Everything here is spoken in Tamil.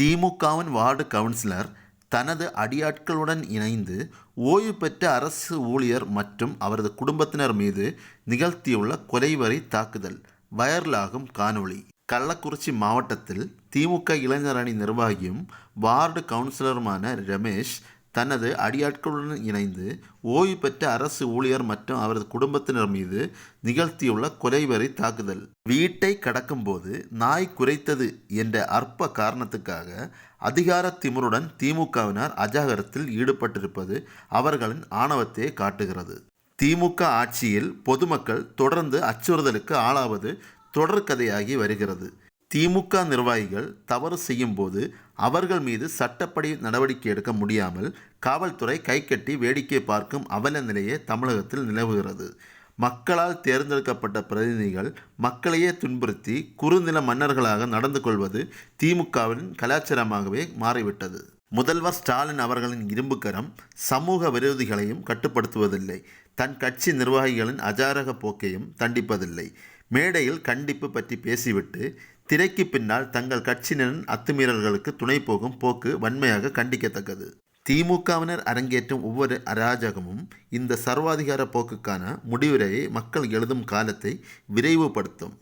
திமுகவின் வார்டு கவுன்சிலர் தனது அடியாட்களுடன் இணைந்து ஓய்வு பெற்ற அரசு ஊழியர் மற்றும் அவரது குடும்பத்தினர் மீது நிகழ்த்தியுள்ள கொலைவரி தாக்குதல் வைரலாகும் காணொளி. கள்ளக்குறிச்சி மாவட்டத்தில் திமுக இளைஞர் அணி நிர்வாகியும் வார்டு கவுன்சிலருமான ரமேஷ் தனது அடியாட்களுடன் இணைந்து ஓய்வு பெற்ற அரசு ஊழியர் மற்றும் அவரது குடும்பத்தினர் மீது நிகழ்த்தியுள்ள கொலைவரி தாக்குதல். வீட்டை கடக்கும்போது நாய் குறைத்தது என்ற அற்ப காரணத்துக்காக அதிகார திமிருடன் திமுகவினர் அஜாகரத்தில் ஈடுபட்டிருப்பது அவர்களின் ஆணவத்தை காட்டுகிறது. திமுக ஆட்சியில் பொதுமக்கள் தொடர்ந்து அச்சுறுத்தலுக்கு ஆளாவது தொடர்கதையாகி வருகிறது. திமுக நிர்வாகிகள் தவறு செய்யும்போது அவர்கள் மீது சட்டப்படி நடவடிக்கை எடுக்க முடியாமல் காவல்துறை கைகட்டி வேடிக்கை பார்க்கும் அவல நிலையே தமிழகத்தில் நிலவுகிறது. மக்களால் தேர்ந்தெடுக்கப்பட்ட பிரதிநிதிகள் மக்களையே துன்புறுத்தி குறுநில மன்னர்களாக நடந்து கொள்வது திமுகவின் கலாச்சாரமாகவே மாறிவிட்டது. முதல்வர் ஸ்டாலின் அவர்களின் இரும்புக்கரம் சமூக விரோதிகளையும் கட்டுப்படுத்துவதில்லை. தன் கட்சி நிர்வாகிகளின் அஜாரக போக்கையும் தண்டிப்பதில்லை. மேடையில் கண்டிப்பு பற்றி பேசிவிட்டு திரைக்கு பின்னால் தங்கள் கட்சியினரின் அத்துமீறல்களுக்கு துணை போகும் போக்கு வன்மையாக கண்டிக்கத்தக்கது. திமுகவினர் அரங்கேற்றும் ஒவ்வொரு அராஜகமும் இந்த சர்வாதிகார போக்குக்கான முடிவுரையை மக்கள் எழுதும் காலத்தை விரைவுபடுத்தும்.